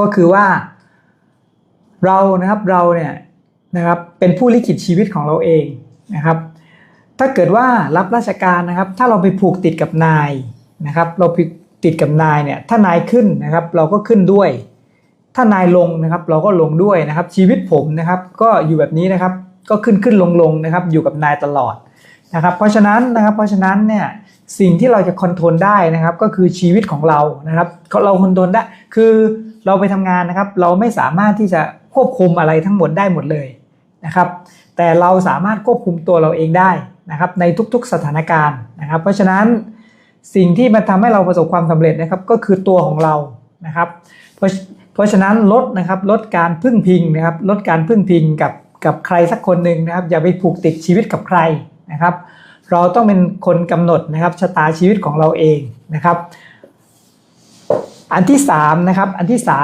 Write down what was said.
ก็คือว่า เรานะครับเราเนี่ยนะครับเป็นผู้ลิขิตชีวิตของเราเองนะครับ ถ้าเกิดว่ารับราชการนะครับ ถ้าเราไปผูกติดกับนายนะครับ เราไปติดกับนายเนี่ยถ้านายขึ้นนะครับ เราก็ขึ้นด้วย ถ้านายลงนะครับ เราก็ลงด้วยนะครับ ชีวิตผมนะครับ ก็อยู่แบบนี้นะครับ ก็ขึ้นขึ้นลงลงนะครับ อยู่กับนายตลอด นะครับเพราะฉะนั้นนะครับเพราะฉะนั้นเนี่ยสิ่งที่เราจะคอนโทรลได้นะครับก็คือชีวิตของเรานะครับเราคอนโทรลได้คือเราไปทำงานนะครับ เราไม่สามารถที่จะควบคุมอะไรทั้งหมดได้หมดเลยนะครับแต่เราสามารถควบคุมตัวเราเองได้นะครับในทุกๆสถานการณ์นะครับ เพราะฉะนั้นสิ่งที่มันทำให้เราประสบความสำเร็จนะครับก็คือตัวของเรานะครับเพราะเพราะฉะนั้นลดนะครับลดการพึ่งพิงนะครับลดการพึ่งพิงกับกับใครสักคนหนึ่งนะครับอย่าไปผูกติดชีวิตกับใคร นะครับ เราต้องเป็นคนกำหนดนะครับชะตาชีวิตของเราเองนะครับ อันที่สามนะครับอันที่สาม